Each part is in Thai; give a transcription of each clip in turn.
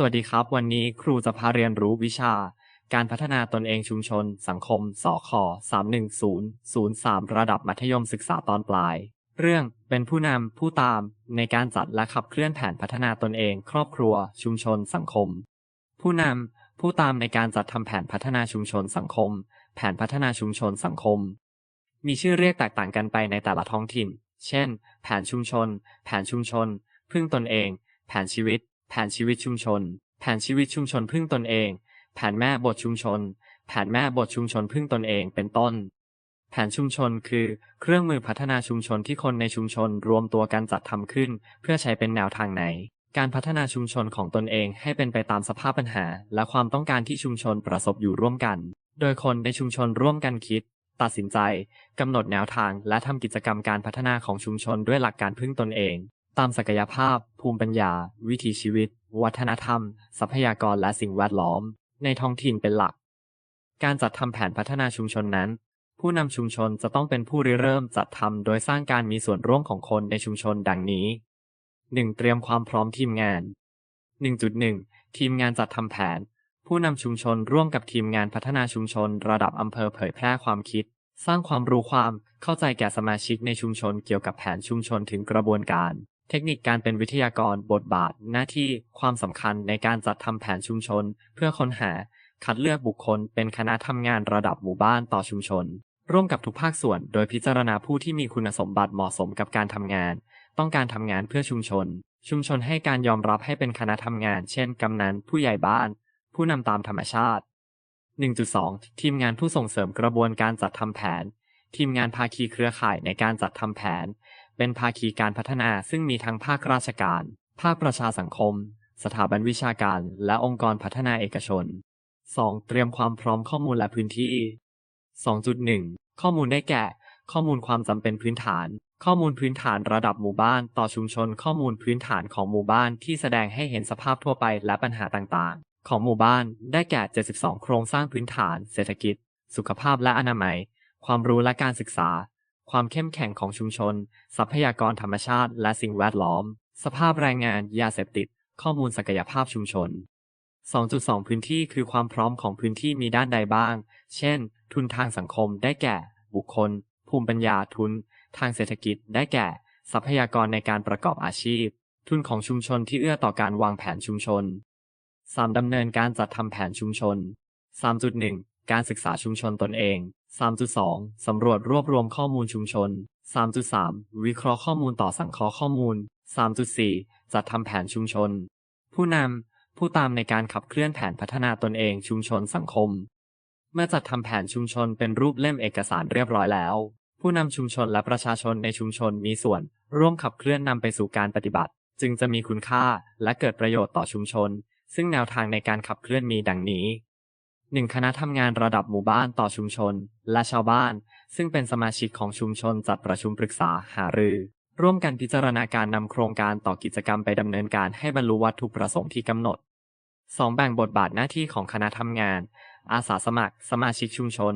สวัสดีครับ วันนี้ครูจะพาเรียนรู้วิชา การพัฒนาตนเองชุมชน สังคม สค31003 ระดับมัธยมศึกษาตอนปลาย เรื่องเป็นผู้นำผู้ตามในการจัดและขับเคลื่อนแผนพัฒนาตนเอง ครอบครัว ชุมชน สังคม ผู้นำผู้ตามในการจัดทำแผนพัฒนาชุมชนสังคม แผนพัฒนาชุมชนสังคม มีชื่อเรียกแตกต่างกันไปในแต่ละท้องถิ่น เช่น แผนชุมชน แผนชุมชน พึ่งตนเอง แผนชีวิต แผนชีวิตชุมชน แผนชีวิตชุมชนพึ่งตนเอง แผนแม่บทชุมชน แผนแม่บทชุมชนพึ่งตนเอง เป็นต้น แผนชุมชนคือ เครื่องมือพัฒนาชุมชนที่คนในชุมชนรวมตัวกันจัดทำขึ้น เพื่อใช้เป็นแนวทางไหน การพัฒนาชุมชนของตนเองให้เป็นไปตามสภาพปัญหา และความต้องการที่ชุมชนประสบอยู่ร่วมกัน โดยคนในชุมชนร่วมกันคิด ตัดสินใจกำหนดแนวทางและทำกิจกรรมการพัฒนาของชุมชนด้วยหลักการพึ่งตนเอง ตามศักยภาพ ภูมิปัญญา วิถีชีวิต วัฒนธรรม ทรัพยากรและสิ่งแวดล้อม ในท้องถิ่นเป็นหลัก การจัดทำแผนพัฒนาชุมชนนั้น ผู้นำชุมชนจะต้องเป็นผู้ริเริ่มจัดทำโดยสร้างการมีส่วนร่วมของคนในชุมชนดังนี้ 1. เตรียมความพร้อมทีมงาน 1.1 ทีมงานจัดทำแผน ผู้นำชุมชนร่วมกับทีมงานพัฒนาชุมชน ระดับอำเภอเผยแพร่ความคิด สร้างความรู้ความเข้าใจแก่สมาชิกในชุมชนเกี่ยวกับแผนชุมชนถึงกระบวนการ เทคนิคการเป็นวิทยากร บทบาท หน้าที่ ความสำคัญในการจัดทำแผนชุมชน เพื่อค้นหา คัดเลือกบุคคล เป็นคณะทำงานระดับหมู่บ้านต่อชุมชน ร่วมกับทุกภาคส่วน โดยพิจารณาผู้ที่มีคุณสมบัติเหมาะสมกับการทำงาน ต้องการทำงานเพื่อชุมชน ชุมชนให้การยอมรับให้เป็นคณะทำงาน เช่น กำนัน ผู้ใหญ่บ้าน ผู้นำตามธรรมชาติ 1.2 ทีมงานผู้ส่งเสริมกระบวนการจัดทำแผน ทีมงานภาคีเครือข่ายในการจัดทำแผน เป็นภาคีการพัฒนาซึ่งมีทั้งภาคราชการ ภาคประชาสังคม สถาบันวิชาการ และองค์กรพัฒนาเอกชน 2. เตรียมความพร้อมข้อมูลและพื้นที่ 2.1 ข้อมูลได้แก่ ข้อมูลความจำเป็นพื้นฐาน ข้อมูลพื้นฐานระดับหมู่บ้านต่อชุมชน ข้อมูลพื้นฐานของหมู่บ้านที่แสดงให้เห็นสภาพทั่วไปและปัญหาต่างๆ ของหมู่บ้านได้แก่ 72 โครงสร้างพื้นฐาน เศรษฐกิจ สุขภาพและอนามัย ความรู้และการศึกษา ความเข้มแข็งของชุมชน ทรัพยากรธรรมชาติและสิ่งแวดล้อม สภาพแรงงาน ยาเสพติด ข้อมูลศักยภาพชุมชน 2.2 พื้นที่คือความพร้อมของพื้นที่มีด้านใดบ้าง เช่น ทุนทางสังคมได้แก่ บุคคล ภูมิปัญญาทุน ทางเศรษฐกิจ ได้แก่ ทรัพยากรในการประกอบอาชีพ ทุนของชุมชนที่เอื้อต่อการวางแผนชุมชน 3. ดำเนินการจัดทำแผนชุมชน 3.1 การศึกษาชุมชนตนเอง 3.2 สำรวจรวบรวมข้อมูลชุมชน 3.3 วิเคราะห์ข้อมูลต่อสังเคราะห์ข้อมูล 3.4 จัดทำแผนชุมชน ผู้นำ ผู้ตามในการขับเคลื่อนแผนพัฒนาตนเองชุมชนสังคม เมื่อจัดทำแผนชุมชนเป็นรูปเล่มเอกสารเรียบร้อยแล้ว ผู้นำชุมชนและประชาชนในชุมชนมีส่วน ร่วมขับเคลื่อนนำไปสู่การปฏิบัติ จึงจะมีคุณค่าและเกิดประโยชน์ต่อชุมชน ซึ่งแนวทางในการขับเคลื่อนมีดังนี้ 1. คณะทำงานระดับหมู่บ้านต่อชุมชน และชาวบ้าน ซึ่งเป็นสมาชิกของชุมชนจัดประชุมปรึกษาหารือ ร่วมกันพิจารณาการนำโครงการต่อกิจกรรมไปดำเนินการให้บรรลุวัตถุประสงค์ที่กำหนด 2. แบ่งบทบาทหน้าที่ของคณะทำงาน อาสาสมัคร สมาชิกชุมชน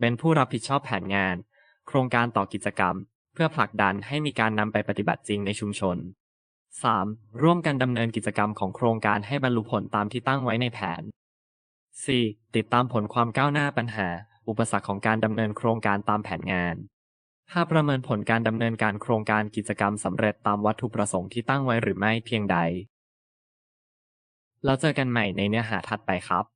เป็นผู้รับผิดชอบแผนงาน โครงการต่อกิจกรรม เพื่อผลักดันให้มีการนำไปปฏิบัติจริงในชุมชน 3. ร่วมกันดำเนินกิจกรรมของโครงการให้บรรลุผลตามที่ตั้งไว้ในแผน 4. ติดตามผลความก้าวหน้าปัญหา อุปสรรคของการดำเนินโครงการตามแผนงาน 5. ประเมินผลการดำเนินการโครงการกิจกรรมสำเร็จตามวัตถุประสงค์ที่ตั้งไว้หรือไม่เพียงใด แล้วเจอกันใหม่ในเนื้อหาถัดไปครับ